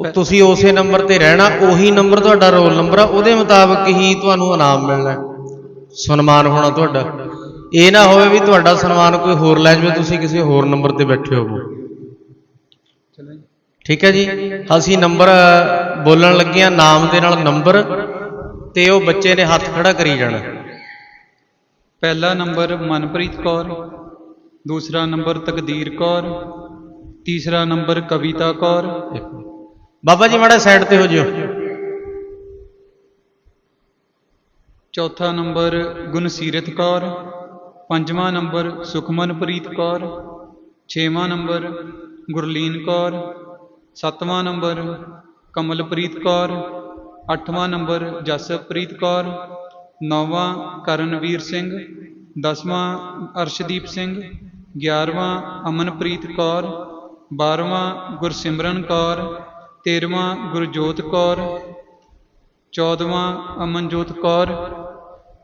ਉਹ ਤੁਸੀਂ ਉਸੇ ਨੰਬਰ ਤੇ ਰਹਿਣਾ, ਉਹੀ ਨੰਬਰ ਤੁਹਾਡਾ ਰੋਲ ਨੰਬਰ ਆ, ਉਹਦੇ ਮੁਤਾਬਕ ਹੀ ਤੁਹਾਨੂੰ ਇਨਾਮ ਮਿਲਣਾ ਸਨਮਾਨ ਹੋਣਾ ਤੁਹਾਡਾ। ਇਹ ਨਾ ਹੋਵੇ ਵੀ ਤੁਹਾਡਾ ਸਨਮਾਨ ਕੋਈ ਹੋਰ ਲੈ ਜਾਵੇ, ਤੁਸੀਂ ਕਿਸੇ ਹੋਰ ਨੰਬਰ ਤੇ ਬੈਠੇ ਹੋਵੋ। ਠੀਕ ਹੈ ਜੀ? ਅਸੀਂ ਨੰਬਰ ਬੋਲਣ ਲੱਗੇ ਆ ਨਾਮ ਦੇ ਨਾਲ ਨੰਬਰ, ਤੇ ਉਹ ਬੱਚੇ ਨੇ ਹੱਥ ਖੜਾ ਕਰੀ ਜਾਣਾ। ਪਹਿਲਾ ਨੰਬਰ ਮਨਪ੍ਰੀਤ ਕੌਰ, ਦੂਸਰਾ ਨੰਬਰ ਤਕਦੀਰ ਕੌਰ, ਤੀਸਰਾ ਨੰਬਰ ਕਵਿਤਾ ਕੌਰ ਬਾਬਾ ਜੀ ਮਾੜਾ ਸਾਈਡ ਤੇ ਹੋ ਜਿਓ। ਚੌਥਾ ਨੰਬਰ ਗੁਣਸੀਰਤ ਕੌਰ, ਪੰਜਵਾਂ ਨੰਬਰ ਸੁਖਮਨਪ੍ਰੀਤ ਕੌਰ, ਛੇਵਾਂ ਨੰਬਰ ਗੁਰਲੀਨ ਕੌਰ, ਸੱਤਵਾਂ ਨੰਬਰ ਕਮਲਪ੍ਰੀਤ ਕੌਰ, ਅੱਠਵਾਂ ਨੰਬਰ ਜਸਪ੍ਰੀਤ ਕੌਰ, ਨੌਵਾਂ ਕਰਨਵੀਰ ਸਿੰਘ, ਦਸਵਾਂ ਅਰਸ਼ਦੀਪ ਸਿੰਘ, ਗਿਆਰਵਾਂ ਅਮਨਪ੍ਰੀਤ ਕੌਰ, ਬਾਰਵਾਂ ਗੁਰਸਿਮਰਨ ਕੌਰ ਤੇਰਵਾਂ ਗੁਰਜੋਤ ਕੌਰ, ਚੌਦਵਾਂ ਅਮਨਜੋਤ ਕੌਰ,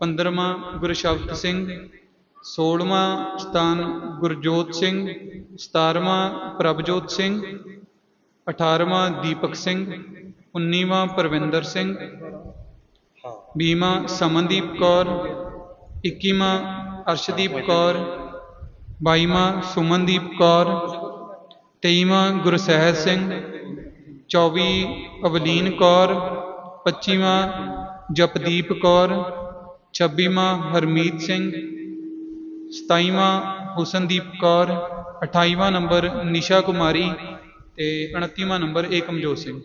ਪੰਦਰਵਾਂ ਗੁਰਸ਼ਬਦ ਸਿੰਘ, ਸੋਲਵਾਂ ਸਤਾਨ ਗੁਰਜੋਤ ਸਿੰਘ, ਸਤਾਰਵਾਂ ਪ੍ਰਭਜੋਤ ਸਿੰਘ, ਅਠਾਰਵਾਂ ਦੀਪਕ ਸਿੰਘ, ਉੱਨੀਵਾਂ ਪਰਵਿੰਦਰ ਸਿੰਘ, ਵੀਹਵਾਂ ਸਮਨਦੀਪ ਕੌਰ, ਇੱਕੀਵਾਂ ਅਰਸ਼ਦੀਪ ਕੌਰ, ਬਾਈਵਾਂ ਸੁਮਨਦੀਪ ਕੌਰ, ਤੇਈਵਾਂ ਗੁਰਸਹਿਜ ਸਿੰਘ ਚੌਵੀ ਅਵਲੀਨ ਕੌਰ, ਪੱਚੀਵਾਂ ਜਪਦੀਪ ਕੌਰ, ਛੱਬੀਵਾਂ ਹਰਮੀਤ ਸਿੰਘ, ਸਤਾਈਵਾਂ ਹੁਸਨਦੀਪ ਕੌਰ, ਅਠਾਈਵਾਂ ਨੰਬਰ ਨਿਸ਼ਾ ਕੁਮਾਰੀ ਤੇ 29ਵਾਂ ਨੰਬਰ ਏਕਮਜੋਤ ਸਿੰਘ।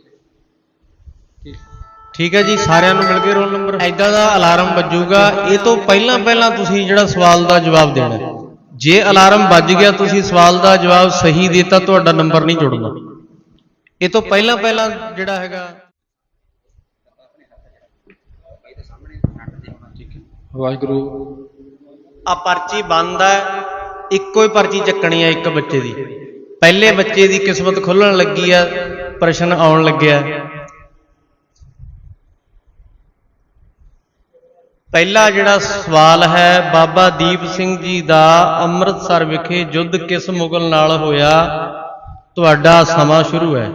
ਠੀਕ ਠੀਕ ਹੈ ਜੀ, ਸਾਰਿਆਂ ਨੂੰ ਮਿਲ ਕੇ ਰੋਲ ਨੰਬਰ। ਐਦਾਂ ਦਾ ਅਲਾਰਮ ਵੱਜੂਗਾ, ਇਹ ਤੋਂ ਪਹਿਲਾਂ ਪਹਿਲਾਂ ਤੁਸੀਂ ਜਿਹੜਾ ਸਵਾਲ ਦਾ ਜਵਾਬ ਦੇਣਾ ਜੇ ਅਲਾਰਮ ਵੱਜ ਗਿਆ, ਤੁਸੀਂ ਸਵਾਲ ਦਾ ਜਵਾਬ ਸਹੀ ਦਿੱਤਾ, ਤੁਹਾਡਾ ਨੰਬਰ ਨਹੀਂ ਜੁੜਨਾ। ਇਹ ਤੋਂ ਪਹਿਲਾਂ ਪਹਿਲਾਂ ਜਿਹੜਾ ਹੈਗਾ। ਵਾਹਿਗੁਰੂ। ਆ ਪਰਚੀ ਬੰਦ ਹੈ ਇੱਕੋ ਹੀ ਪਰਚੀ ਚੱਕਣੀ ਹੈ ਇੱਕ ਬੱਚੇ ਦੀ। ਪਹਿਲੇ ਬੱਚੇ ਦੀ ਕਿਸਮਤ ਖੁੱਲਣ ਲੱਗੀ ਆ ਪ੍ਰਸ਼ਨ ਆਉਣ ਲੱਗਿਆ। ਪਹਿਲਾ ਜਿਹੜਾ ਸਵਾਲ ਹੈ ਬਾਬਾ ਦੀਪ ਸਿੰਘ ਜੀ ਦਾ ਅੰਮ੍ਰਿਤਸਰ ਵਿਖੇ ਯੁੱਧ ਕਿਸ ਮੁਗਲ ਨਾਲ ਹੋਇਆ? ਤੁਹਾਡਾ ਸਮਾਂ ਸ਼ੁਰੂ ਹੈ।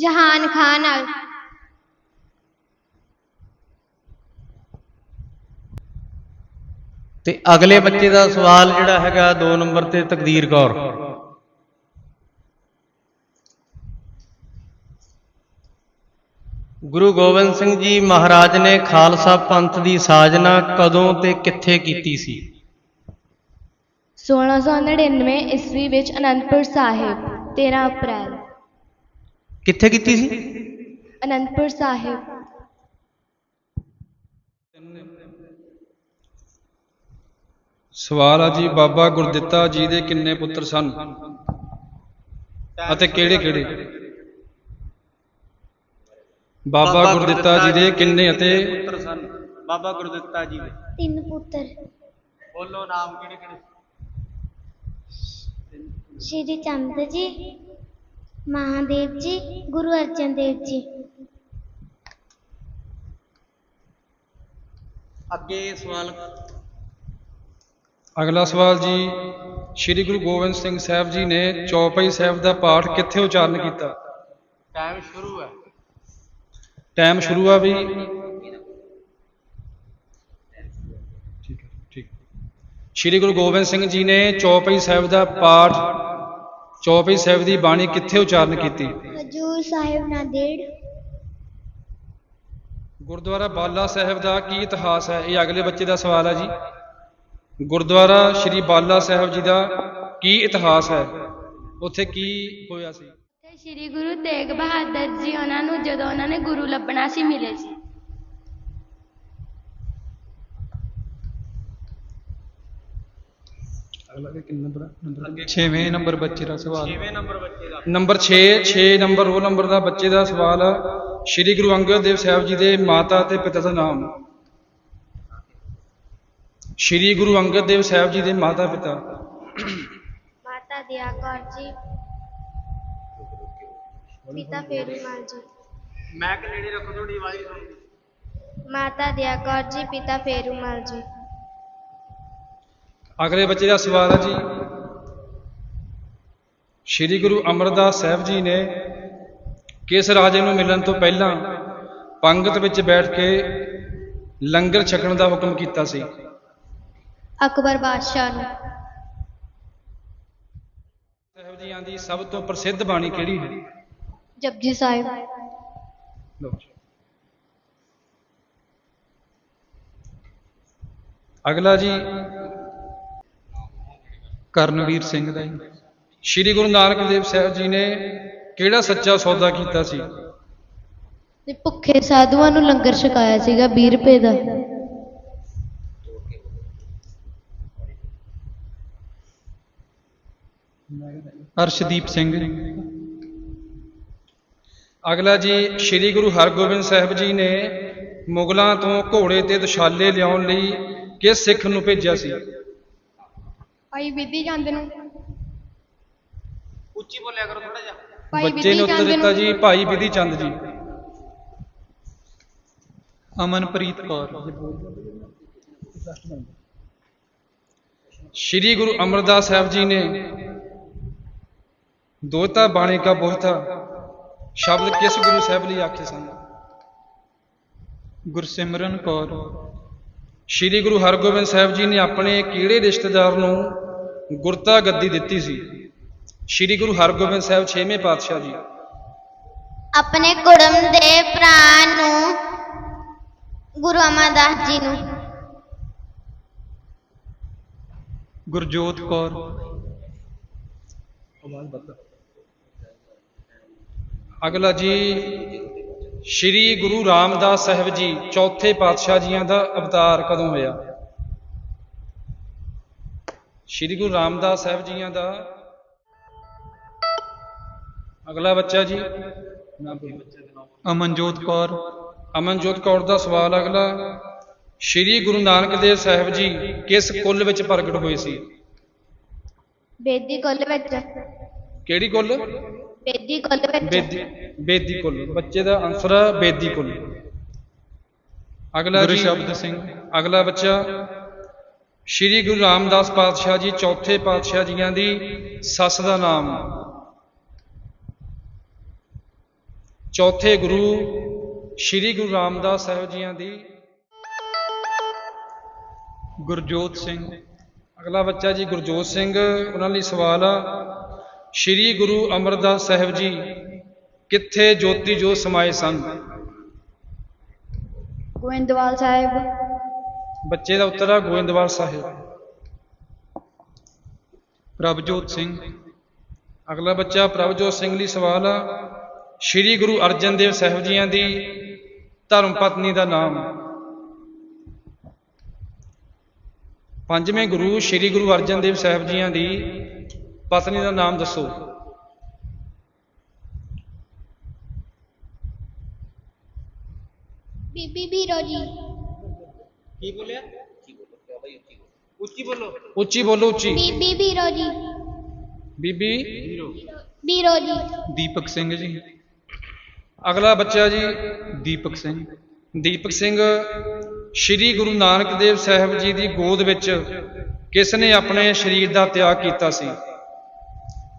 ਜਹਾਨ ਖਾਨ ਨਾਲ। ਤੇ ਅਗਲੇ ਬੱਚੇ ਦਾ ਸਵਾਲ ਜਿਹੜਾ ਹੈਗਾ 2 ਨੰਬਰ ਤੇ ਤਕਦੀਰ ਕੌਰ। ਗੁਰੂ ਗੋਬਿੰਦ ਸਿੰਘ ਜੀ ਮਹਾਰਾਜ ਨੇ ਖਾਲਸਾ ਪੰਥ ਦੀ ਸਾਜਨਾ ਕਦੋਂ ਤੇ ਕਿੱਥੇ ਕੀਤੀ ਸੀ? 1699 ਈਸਵੀ ਵਿੱਚ ਅਨੰਦਪੁਰ ਸਾਹਿਬ 13 ਅਪ੍ਰੈਲ। ਕਿੱਥੇ ਕੀਤੀ ਸੀ? ਅਨੰਦਪੁਰ ਸਾਹਿਬ। ਸਵਾਲ ਆ ਜੀ ਬਾਬਾ ਗੁਰਦਿੱਤਾ ਜੀ ਦੇ ਕਿੰਨੇ ਪੁੱਤਰ ਸਨ? ਅਤੇ ਕਿਹੜੇ ਕਿਹੜੇ? ਬਾਬਾ ਗੁਰਦਿੱਤਾ ਜੀ ਦੇ ਕਿੰਨੇ ਅਤੇ ਪੁੱਤਰ ਸਨ? ਬਾਬਾ ਗੁਰਦਿੱਤਾ ਜੀ ਦੇ। ਤਿੰਨ ਪੁੱਤਰ। ਬੋਲੋ ਨਾਮ ਕਿਹੜੇ ਕਿਹੜੇ? ਸ਼੍ਰੀ ਚੰਦ ਜੀ। ਮਹਾਦੇਵ ਜੀ ਗੁਰੂ ਅਰਜਨ ਦੇਵ ਜੀ। ਅੱਗੇ ਸਵਾਲ। ਅਗਲਾ ਸਵਾਲ ਜੀ ਸ੍ਰੀ ਗੁਰੂ ਗੋਬਿੰਦ ਸਿੰਘ ਸਾਹਿਬ ਜੀ ਨੇ ਚੌਪਈ ਸਾਹਿਬ ਦਾ ਪਾਠ ਕਿੱਥੇ ਉਚਾਰਨ ਕੀਤਾ? ਟਾਈਮ ਸ਼ੁਰੂ ਹੈ। ਟਾਈਮ ਸ਼ੁਰੂ ਆ ਵੀ। ਠੀਕ ਹੈ ਠੀਕ। ਸ੍ਰੀ ਗੁਰੂ ਗੋਬਿੰਦ ਸਿੰਘ ਜੀ ਨੇ ਚੌਪਈ ਸਾਹਿਬ ਦਾ ਪਾਠ ਚੌਪਈ ਸਾਹਿਬ ਦੀ ਬਾਣੀ ਕਿੱਥੇ ਉਚਾਰਨ ਕੀਤੀ? ਹਜੂਰ ਸਾਹਿਬ ਨਾਂਦੇੜ ਗੁਰਦੁਆਰਾ ਬਾਲਾ ਸਾਹਿਬ ਦਾ ਕੀ ਇਤਿਹਾਸ ਹੈ? ਇਹ ਅਗਲੇ ਬੱਚੇ ਦਾ ਸਵਾਲ ਹੈ ਜੀ। ਗੁਰਦੁਆਰਾ ਸ੍ਰੀ ਬਾਲਾ ਸਾਹਿਬ ਜੀ ਦਾ ਕੀ ਇਤਿਹਾਸ ਹੈ? ਉੱਥੇ ਕੀ ਹੋਇਆ ਸੀ? ਸ਼੍ਰੀ ਗੁਰੂ ਤੇਗ ਬਹਾਦਰ ਜੀ ਉਹਨਾਂ ਨੂੰ ਜਦੋਂ ਉਹਨਾਂ ਨੇ ਗੁਰੂ ਲੱਭਣਾ ਸੀ ਮਿਲੇ ਸੀ। ਅਗਲਾ ਕਿੰਨਾ ਨੰਬਰ ਨੰਬਰ 6ਵੇਂ ਨੰਬਰ ਬੱਚੇ ਦਾ ਸਵਾਲ। 6ਵੇਂ ਨੰਬਰ ਬੱਚੇ ਦਾ। ਨੰਬਰ 6 6 ਨੰਬਰ ਰੋਲ ਨੰਬਰ ਦਾ ਬੱਚੇ ਦਾ ਸਵਾਲ ਸ਼੍ਰੀ ਗੁਰੂ ਅੰਗਦ ਦੇਵ ਸਾਹਿਬ ਜੀ ਦੇ ਮਾਤਾ ਤੇ ਪਿਤਾ ਦਾ ਨਾਮ। ਸ਼੍ਰੀ ਗੁਰੂ ਅੰਗਦ ਦੇਵ ਸਾਹਿਬ ਜੀ ਦੇ ਮਾਤਾ ਪਿਤਾ। ਮਾਤਾ ਦਿਆ ਕੌਰ ਜੀ। ਪਿਤਾ ਫੇਰੂਮਾਲ ਜੀ। ਮੈਂ ਕਿ ਨੇੜੇ ਰੱਖੋ ਤੁਹਾਡੀ ਆਵਾਜ਼? ਮਾਤਾ ਦਿਆ ਕੌਰ ਜੀ ਪਿਤਾ ਫੇਰੂਮਾਲ ਜੀ। ਅਗਲੇ ਬੱਚੇ ਦਾ ਸਵਾਲ ਹੈ ਜੀ। ਸ਼੍ਰੀ ਗੁਰੂ ਅਮਰਦਾਸ ਸਾਹਿਬ ਜੀ ਨੇ ਕਿਸ ਰਾਜੇ ਨੂੰ ਮਿਲਣ ਤੋਂ ਪਹਿਲਾਂ ਪੰਗਤ ਵਿੱਚ ਬੈਠ ਕੇ ਲੰਗਰ ਛਕਣ ਦਾ ਹੁਕਮ ਕੀਤਾ ਸੀ? ਅਕਬਰ ਬਾਦਸ਼ਾਹ ਨੂੰ। ਸਾਹਿਬ ਜੀਆਂ ਦੀ ਸਭ ਤੋਂ ਪ੍ਰਸਿੱਧ ਬਾਣੀ ਕਿਹੜੀ ਹੈ? ਜਪਜੀ ਸਾਹਿਬ। ਲਓ ਜੀ। ਅਗਲਾ ਜੀ ਕਰਨਵੀਰ ਸਿੰਘ ਦਾ ਜੀ। ਸ਼੍ਰੀ ਗੁਰੂ ਨਾਨਕ ਦੇਵ ਸਾਹਿਬ ਜੀ ਨੇ ਕਿਹੜਾ ਸੱਚਾ ਸੌਦਾ ਕੀਤਾ ਸੀ? ਤੇ ਭੁੱਖੇ ਸਾਧੂਆਂ ਨੂੰ ਲੰਗਰ ਛਕਾਇਆ ਸੀਗਾ 20 ਰੁਪਏ ਦਾ। ਅਰਸ਼ਦੀਪ ਸਿੰਘ ਅਗਲਾ ਜੀ ਸ੍ਰੀ ਗੁਰੂ ਹਰਗੋਬਿੰਦ ਸਾਹਿਬ ਜੀ ਨੇ ਮੁਗਲਾਂ ਤੋਂ ਘੋੜੇ ਤੇ ਦੁਸ਼ਾਲੇ ਲਿਆਉਣ ਲਈ ਕਿਸ ਸਿੱਖ ਨੂੰ ਭੇਜਿਆ ਸੀ? ਭਾਈ ਵਿਧੀ ਚੰਦ ਨੂੰ। ਉੱਚੀ ਬੋਲਿਆ ਕਰੋ ਥੋੜਾ ਜਿਹਾ। ਭਾਈ ਬੱਚੇ ਨੇ ਉੱਤਰ ਦਿੱਤਾ ਜੀ ਭਾਈ ਵਿਧੀ ਚੰਦ ਜੀ। ਅਮਨਪ੍ਰੀਤ ਕੌਰ। ਸ਼੍ਰੀ ਗੁਰੂ ਅਮਰਦਾਸ ਸਾਹਿਬ ਜੀ ਨੇ ਦੋਤਾ ਬਾਣੀ ਕਾ ਬੋਹਤਾ ਸ਼ਬਦ ਕਿਸ ਗੁਰੂ ਸਾਹਿਬ ਲਈ ਆਖੇ ਸਨ? ਗੁਰਸਿਮਰਨ ਕੌਰ। ਸ਼੍ਰੀ ਗੁਰੂ ਹਰਗੋਬਿੰਦ ਸਾਹਿਬ ਜੀ ਨੇ ਆਪਣੇ ਕਿਹੜੇ ਰਿਸ਼ਤੇਦਾਰ ਨੂੰ ਗੁਰਤਾ ਗੱਦੀ ਦਿੱਤੀ ਸੀ। ਸ਼੍ਰੀ ਗੁਰੂ ਹਰਗੋਬਿੰਦ ਸਾਹਿਬ 6ਵੇਂ ਪਾਤਸ਼ਾਹ ਜੀ। ਆਪਣੇ ਕੁੜਮ ਦੇ ਭਰਾ ਨੂੰ ਗੁਰੂ ਅਮਰਦਾਸ ਜੀ ਨੂੰ। ਗੁਰਜੋਤ ਕੌਰ। ਅਗਲਾ ਜੀ ਸ਼੍ਰੀ ਗੁਰੂ ਰਾਮਦਾਸ ਸਾਹਿਬ ਜੀ ਚੌਥੇ ਪਾਤਸ਼ਾਹ ਜੀਆਂ ਦਾ ਅਵਤਾਰ ਕਦੋਂ ਹੋਇਆ? ਸ਼੍ਰੀ ਗੁਰੂ ਰਾਮਦਾਸ ਸਾਹਿਬ ਜੀਆਂ ਦਾ। ਅਗਲਾ ਬੱਚਾ ਜੀ। ਅਮਨਜੋਤ ਕੌਰ। ਅਮਨਜੋਤ ਕੌਰ ਦਾ ਸਵਾਲ ਅਗਲਾ। ਸ਼੍ਰੀ ਗੁਰੂ ਨਾਨਕ ਦੇਵ ਸਾਹਿਬ ਜੀ ਕਿਸ ਕੁੱਲ ਵਿੱਚ ਪ੍ਰਗਟ ਹੋਏ ਸੀ? ਬੇਦੀ ਕੁੱਲ ਵਿੱਚ। ਕਿਹੜੀ ਕੁੱਲ? ਬੇਦੀ ਕੁੱਲ ਵਿੱਚ। ਬੇਦੀ ਬੇਦੀ ਕੁੱਲ। ਬੱਚੇ ਦਾ ਆਨਸਰ ਹੈ ਬੇਦੀ ਕੁੱਲ। ਅਗਲਾ ਜੀ। ਸ਼ਬਦ ਸਿੰਘ। ਅਗਲਾ ਬੱਚਾ। ਸ਼੍ਰੀ ਗੁਰੂ ਰਾਮਦਾਸ ਪਾਤਸ਼ਾਹ ਜੀ, ਚੌਥੇ ਪਾਤਸ਼ਾਹ ਜੀਆਂ ਦੀ ਸੱਸ ਦਾ ਨਾਮ। ਚੌਥੇ ਗੁਰੂ ਸ਼੍ਰੀ ਗੁਰੂ ਰਾਮਦਾਸ ਸਾਹਿਬ ਜੀਆਂ ਦੀ ਗੁਰਜੋਤ ਸਿੰਘ। ਅਗਲਾ ਬੱਚਾ ਜੀ ਗੁਰਜੋਤ ਸਿੰਘ, ਉਹਨਾਂ ਲਈ ਸਵਾਲ ਆ। ਸ਼੍ਰੀ ਗੁਰੂ ਅਮਰਦਾਸ ਸਾਹਿਬ ਜੀ, ਕਿੱਥੇ ਜੋਤੀ ਜੋਤ ਸਮਾਏ ਸਨ? ਗੋਇੰਦਵਾਲ ਸਾਹਿਬ। ਬੱਚੇ ਦਾ ਉੱਤਰ ਆ ਗੋਇੰਦਵਾਲ ਸਾਹਿਬ। ਪ੍ਰਭਜੋਤ ਸਿੰਘ। ਅਗਲਾ ਬੱਚਾ ਪ੍ਰਭਜੋਤ ਸਿੰਘ ਲਈ ਸਵਾਲ ਆ। ਸ਼੍ਰੀ ਗੁਰੂ ਅਰਜਨ ਦੇਵ ਸਾਹਿਬ ਜੀਆਂ ਦੀ ਧਰਮ ਪਤਨੀ ਦਾ ਨਾਮ। ਪੰਜਵੇਂ ਗੁਰੂ ਸ਼੍ਰੀ ਗੁਰੂ ਅਰਜਨ ਦੇਵ ਸਾਹਿਬ ਜੀਆਂ ਦੀ ਪਤਨੀ ਦਾ ਨਾਮ ਦੱਸੋ। ਬੀਬੀ ਬੀਰੋ ਜੀ। ਕੀ ਬੋਲਿਆ? ਉੱਚੀ ਬੋਲੋ ਉੱਚੀ ਬੋਲੋ। ਉੱਚੀ ਬੀਬੀ ਬੀਰੋ ਜੀ। ਬੀਬੀ? ਬੀਰੋ। ਜੀ। ਦੀਪਕ ਸਿੰਘ ਜੀ। ਅਗਲਾ ਬੱਚਾ ਜੀ ਦੀਪਕ ਸਿੰਘ। ਦੀਪਕ ਸਿੰਘ ਸ਼੍ਰੀ ਗੁਰੂ ਨਾਨਕ ਦੇਵ ਸਾਹਿਬ ਜੀ ਦੀ ਗੋਦ ਵਿੱਚ ਕਿਸ ਨੇ ਆਪਣੇ ਸਰੀਰ ਦਾ ਤਿਆਗ ਕੀਤਾ ਸੀ?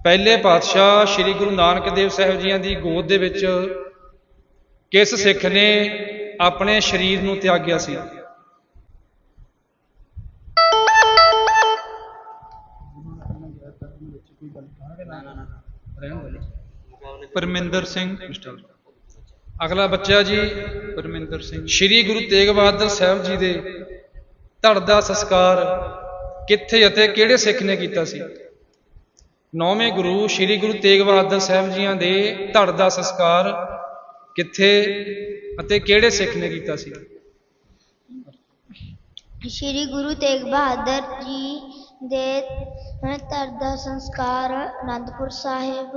ਪਹਿਲੇ ਪਾਤਸ਼ਾਹ ਸ਼੍ਰੀ ਗੁਰੂ ਨਾਨਕ ਦੇਵ ਸਾਹਿਬ ਜੀਆਂ ਦੀ ਗੋਦ ਦੇ ਵਿੱਚ ਕਿਸ ਸਿੱਖ ਨੇ ਆਪਣੇ ਸਰੀਰ ਨੂੰ ਤਿਆਗਿਆ ਸੀ? ਪਰਮਿੰਦਰ ਸਿੰਘ। ਅਗਲਾ ਬੱਚਾ ਜੀ ਪਰਮਿੰਦਰ ਸਿੰਘ। ਸ਼੍ਰੀ ਗੁਰੂ ਤੇਗ ਬਹਾਦਰ ਸਾਹਿਬ ਜੀ ਦੇ ਧੜ ਦਾ ਸੰਸਕਾਰ ਕਿੱਥੇ ਅਤੇ ਕਿਹੜੇ ਸਿੱਖ ਨੇ ਕੀਤਾ ਸੀ? ਨੌਵੇਂ ਗੁਰੂ ਸ਼੍ਰੀ ਗੁਰੂ ਤੇਗ ਬਹਾਦਰ ਸਾਹਿਬ ਜੀਆਂ ਦੇ ਧੜ ਦਾ ਸੰਸਕਾਰ ਕਿੱਥੇ ਅਤੇ ਕਿਹੜੇ ਸਿੱਖ ਨੇ ਕੀਤਾ ਸੀ? ਸ਼੍ਰੀ ਗੁਰੂ ਤੇਗ ਬਹਾਦਰ ਜੀ ਦੇ ਧਰ ਦਾ ਸੰਸਕਾਰ ਅਨੰਦਪੁਰ ਸਾਹਿਬ,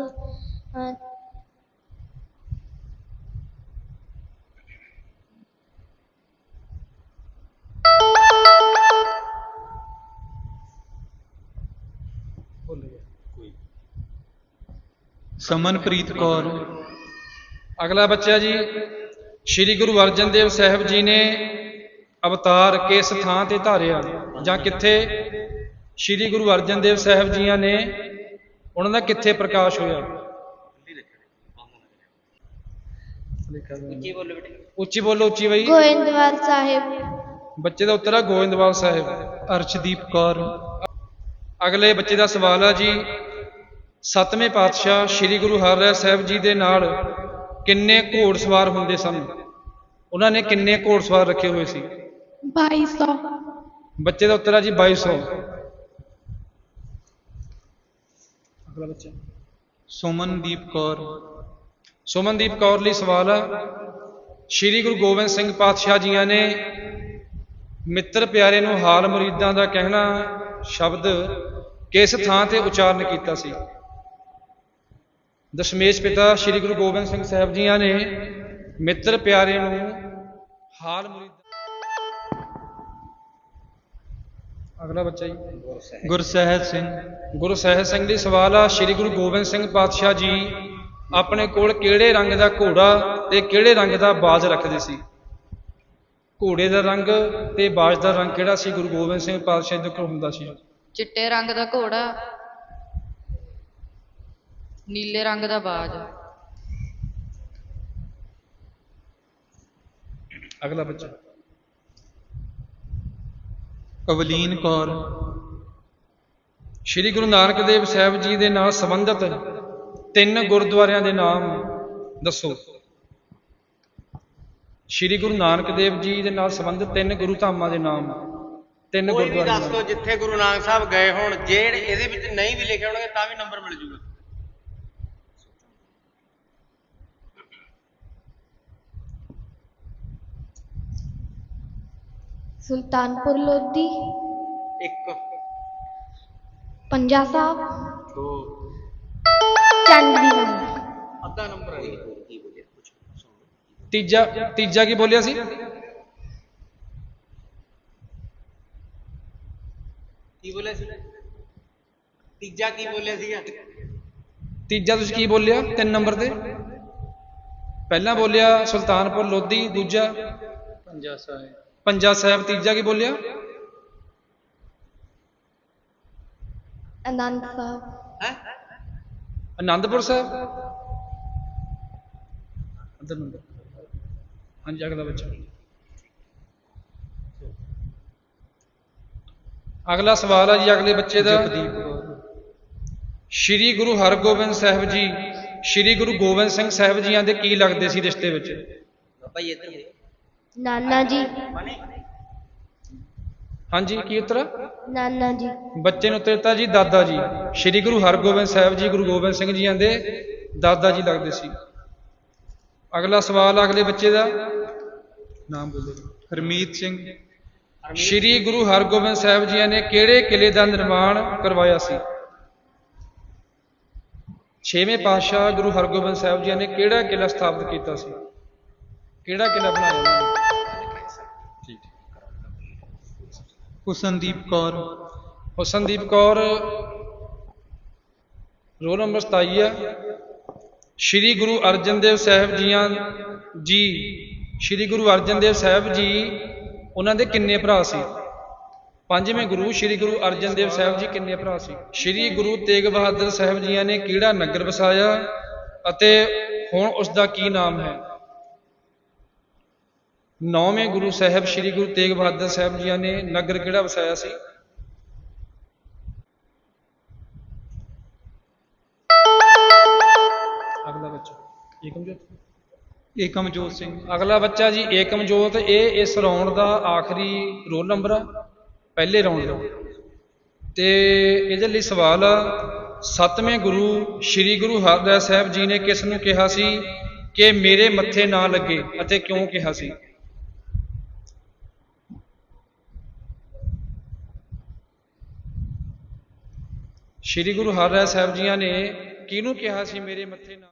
ਸਮਨਪ੍ਰੀਤ ਕੌਰ। ਅਗਲਾ ਬੱਚਾ ਜੀ, ਸ਼੍ਰੀ ਗੁਰੂ ਅਰਜਨ ਦੇਵ ਸਾਹਿਬ ਜੀ ਨੇ ਅਵਤਾਰ ਕਿਸ ਥਾਂ ਤੇ ਧਾਰਿਆ ਜਾਂ ਕਿੱਥੇ? ਸ਼੍ਰੀ ਗੁਰੂ ਅਰਜਨ ਦੇਵ ਸਾਹਿਬ ਜੀਆਂ ਨੇ ਉਹਨਾਂ ਦਾ ਕਿੱਥੇ ਪ੍ਰਕਾਸ਼ ਹੋਇਆ? ਉੱਚੀ ਬੋਲੋ ਬੇਟੇ। ਉੱਚੀ ਬੋਲੋ ਉੱਚੀ ਬਈ। ਗੋਇੰਦਵਾਲ ਸਾਹਿਬ। ਬੱਚੇ ਦਾ ਉੱਤਰ ਆ ਗੋਇੰਦਵਾਲ ਸਾਹਿਬ। ਅਰਸ਼ਦੀਪ ਕੌਰ। ਅਗਲੇ ਬੱਚੇ ਦਾ ਸਵਾਲ ਹੈ ਜੀ। ਸਤਵੇਂ ਪਾਤਸ਼ਾਹ ਸ੍ਰੀ ਗੁਰੂ ਹਰਿਰਾਏ ਸਾਹਿਬ ਜੀ ਦੇ ਨਾਲ ਕਿੰਨੇ ਘੋੜਸਵਾਰ ਹੁੰਦੇ ਸਨ? ਉਹਨਾਂ ਨੇ ਕਿੰਨੇ ਘੋੜਸਵਾਰ ਰੱਖੇ ਹੋਏ ਸੀ? 2200 ਬੱਚੇ ਦਾ ਉੱਤਰ ਹੈ ਜੀ 2200 ਅਗਲਾ ਬੱਚਾ। ਸੁਮਨਦੀਪ ਕੌਰ। ਸੁਮਨਦੀਪ ਕੌਰ ਲਈ ਸਵਾਲ ਹੈ ਸ੍ਰੀ ਗੁਰੂ ਗੋਬਿੰਦ ਸਿੰਘ ਪਾਤਸ਼ਾਹ ਜੀਆਂ ਨੇ ਮਿੱਤਰ ਪਿਆਰੇ ਨੂੰ ਹਾਲ ਮੁਰੀਦਾਂ ਦਾ ਕਹਿਣਾ ਸ਼ਬਦ ਕਿਸ ਥਾਂ ਤੇ ਉਚਾਰਨ ਕੀਤਾ ਸੀ? ਦਸ਼ਮੇਸ਼ ਪਿਤਾ ਸ੍ਰੀ ਗੁਰੂ ਗੋਬਿੰਦ ਸਿੰਘ ਸਾਹਿਬ ਜੀਆਂ ਨੇ ਮਿੱਤਰ ਪਿਆਰੇ ਨੂੰ ਹਾਲ ਮੁਰੀਦਾਂ ਅਗਲਾ ਬੱਚਾ ਜੀ। ਗੁਰਸਹਿਜ। ਸਿੰਘ। ਗੁਰੂ ਸਾਹਿਬ ਸਿੰਘ ਦੀ ਸਵਾਲ ਆ ਸ੍ਰੀ ਗੁਰੂ ਗੋਬਿੰਦ ਸਿੰਘ ਪਾਤਸ਼ਾਹ ਜੀ ਆਪਣੇ ਕੋਲ ਕਿਹੜੇ ਰੰਗ ਦਾ ਘੋੜਾ ਤੇ ਕਿਹੜੇ ਰੰਗ ਦਾ ਬਾਜ ਰੱਖਦੇ ਸੀ? ਘੋੜੇ ਦਾ ਰੰਗ ਤੇ ਬਾਜ ਦਾ ਰੰਗ ਕਿਹੜਾ ਸੀ? ਗੁਰੂ ਗੋਬਿੰਦ ਸਿੰਘ ਪਾਤਸ਼ਾਹ ਦੇ ਕੋਲ ਹੁੰਦਾ ਸੀ। ਚਿੱਟੇ ਰੰਗ ਦਾ ਘੋੜਾ ਨੀਲੇ ਰੰਗ ਦਾ ਬਾਜ। ਅਗਲਾ ਬੱਚਾ। ਅਵਲੀਨ ਕੌਰ। ਸ੍ਰੀ ਗੁਰੂ ਨਾਨਕ ਦੇਵ ਸਾਹਿਬ ਜੀ ਦੇ ਨਾਲ ਸੰਬੰਧਿਤ ਤਿੰਨ ਗੁਰਦੁਆਰਿਆਂ ਦੇ ਨਾਮ ਦੱਸੋ। ਸ੍ਰੀ ਗੁਰੂ ਨਾਨਕ ਦੇਵ ਜੀ ਦੇ ਨਾਲ ਸੰਬੰਧਿਤ ਤਿੰਨ ਗੁਰੂ ਧਾਮਾਂ ਦੇ ਨਾਮ ਤਿੰਨ ਕੋਈ ਵੀ ਗੁਰਦੁਆਰਿਆਂ ਦੱਸ ਦਿਓ ਜਿੱਥੇ ਗੁਰੂ ਨਾਨਕ ਸਾਹਿਬ ਗਏ ਹੋਣ ਜੇ ਇਹਦੇ ਵਿੱਚ ਨਹੀਂ ਵੀ ਲਿਖੇ ਹੋਣਗੇ ਤਾਂ ਵੀ ਨੰਬਰ ਮਿਲ ਜੂਗਾ। ਸੁਲਤਾਨਪੁਰ ਲੋਧੀ। ਇੱਕ। ਪੰਜਾ ਸਾਹਿਬ। ਦੋ। ਚੰਡੀ ਅੱਧਾ ਨੰਬਰ ਹੈ ਤੀਜਾ ਤੀਜਾ ਕੀ ਬੋਲਿਆ ਸੀ? ਕੀ ਬੋਲਿਆ ਸੀ? ਤੀਜਾ ਕੀ ਬੋਲਿਆ ਸੀਗਾ? ਤੀਜਾ ਤੁਸੀਂ ਕੀ ਬੋਲਿਆ? ਤਿੰਨ ਨੰਬਰ ਤੇ। ਪਹਿਲਾਂ ਬੋਲਿਆ ਸੁਲਤਾਨਪੁਰ ਲੋਧੀ ਦੂਜਾ? ਪੰਜਾ ਸਾਹਿਬ। ਪੰਜਾ ਸਾਹਿਬ ਤੀਜਾ ਕੀ ਬੋਲਿਆ? ਆਨੰਦ ਸਾਹਿਬ। ਹੈ? ਆਨੰਦਪੁਰ ਸਾਹਿਬ? ਅੰਦਰ ਨੰਬਰ ਹਾਂਜੀ ਅਗਲਾ ਬੱਚਾ। ਅਗਲਾ ਸਵਾਲ ਹੈ ਜੀ ਅਗਲੇ ਬੱਚੇ ਦਾ। ਸ਼੍ਰੀ ਗੁਰੂ ਹਰਗੋਬਿੰਦ ਸਾਹਿਬ ਜੀ ਸ਼੍ਰੀ ਗੁਰੂ ਗੋਬਿੰਦ ਸਿੰਘ ਸਾਹਿਬ ਜੀਆਂ ਦੇ ਕੀ ਲੱਗਦੇ ਸੀ ਰਿਸ਼ਤੇ ਵਿੱਚ? ਭਾਈ ਇੱਧਰ ਨਾਨਾ ਜੀ। ਹਾਂਜੀ ਕੀ ਉੱਤਰ? ਨਾਨਾ ਜੀ। ਬੱਚੇ ਨੂੰ ਉੱਤਰ ਦਿੱਤਾ ਜੀ ਦਾਦਾ ਜੀ। ਸ਼੍ਰੀ ਗੁਰੂ ਹਰਗੋਬਿੰਦ ਸਾਹਿਬ ਜੀ ਗੁਰੂ ਗੋਬਿੰਦ ਸਿੰਘ ਜੀਆਂ ਦੇ ਦਾਦਾ ਜੀ ਲੱਗਦੇ ਸੀ। ਅਗਲਾ ਸਵਾਲ ਅਗਲੇ ਬੱਚੇ ਦਾ। ਨਾਮ ਬੋਲੋ ਹਰਮੀਤ ਸਿੰਘ। ਸ਼੍ਰੀ ਗੁਰੂ ਹਰਗੋਬਿੰਦ ਸਾਹਿਬ ਜੀਆਂ ਨੇ ਕਿਹੜੇ ਕਿਲੇ ਦਾ ਨਿਰਮਾਣ ਕਰਵਾਇਆ ਸੀ? ਛੇਵੇਂ ਪਾਤਸ਼ਾਹ ਗੁਰੂ ਹਰਗੋਬਿੰਦ ਸਾਹਿਬ ਜੀਆਂ ਨੇ ਕਿਹੜਾ ਕਿਲਾ ਸਥਾਪਿਤ ਕੀਤਾ ਸੀ? ਕਿਹੜਾ ਕਿਲਾ ਬਣਾਇਆ ਉਹਨਾਂ ਨੇ ਹੁਸਨਦੀਪ ਕੌਰ। ਹੁਸਨਦੀਪ ਕੌਰ ਰੋਲ ਨੰਬਰ 27 ਹੈ ਸ਼੍ਰੀ ਗੁਰੂ ਅਰਜਨ ਦੇਵ ਸਾਹਿਬ ਜੀਆਂ ਜੀ, ਸ਼੍ਰੀ ਗੁਰੂ ਅਰਜਨ ਦੇਵ ਸਾਹਿਬ ਜੀ, ਉਹਨਾਂ ਦੇ ਕਿੰਨੇ ਭਰਾ ਸੀ? ਪੰਜਵੇਂ ਗੁਰੂ ਸ਼੍ਰੀ ਗੁਰੂ ਅਰਜਨ ਦੇਵ ਸਾਹਿਬ ਜੀ ਕਿੰਨੇ ਭਰਾ ਸੀ? ਸ਼੍ਰੀ ਗੁਰੂ ਤੇਗ ਬਹਾਦਰ ਸਾਹਿਬ ਜੀਆਂ ਨੇ ਕਿਹੜਾ ਨਗਰ ਵਸਾਇਆ ਅਤੇ ਹੁਣ ਉਸ ਦਾ ਕੀ ਨਾਮ ਹੈ? ਨੌਵੇਂ ਗੁਰੂ ਸਾਹਿਬ, ਸ਼੍ਰੀ ਗੁਰੂ ਤੇਗ ਬਹਾਦਰ ਸਾਹਿਬ ਜੀਆਂ ਨੇ ਨਗਰ ਕਿਹੜਾ ਵਸਾਇਆ ਸੀ? ਅਗਲਾ ਬੱਚਾ, ਏਕਮਜੋਤ ਏਕਮਜੋਤ ਸਿੰਘ। ਅਗਲਾ ਬੱਚਾ ਜੀ, ਏਕਮਜੋਤ, ਇਹ ਇਸ ਰਾਉਂਡ ਦਾ ਆਖਰੀ ਰੋਲ ਨੰਬਰ ਆ, ਪਹਿਲੇ ਰਾਉਂਡ ਦਾ। ਤੇ ਇਹਦੇ ਲਈ ਸਵਾਲ ਆ, ਸਤਵੇਂ ਗੁਰੂ ਸ੍ਰੀ ਗੁਰੂ ਹਰਿਰਾਏ ਸਾਹਿਬ ਜੀ ਨੇ ਕਿਸ ਨੂੰ ਕਿਹਾ ਸੀ ਕਿ ਮੇਰੇ ਮੱਥੇ ਨਾ ਲੱਗੇ ਅਤੇ ਕਿਉਂ ਕਿਹਾ ਸੀ? ਸ੍ਰੀ ਗੁਰੂ ਹਰਿਰਾਏ ਸਾਹਿਬ ਜੀਆਂ ਨੇ ਕਿਹਨੂੰ ਕਿਹਾ ਸੀ ਮੇਰੇ ਮੱਥੇ ਨਾਲ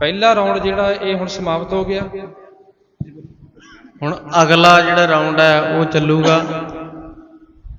ਪਹਿਲਾ ਰਾਉਂਡ ਜਿਹੜਾ ਇਹ ਹੁਣ ਸਮਾਪਤ ਹੋ ਗਿਆ। ਹੁਣ ਅਗਲਾ ਜਿਹੜਾ ਰਾਉਂਡ ਹੈ ਉਹ ਚੱਲੂਗਾ।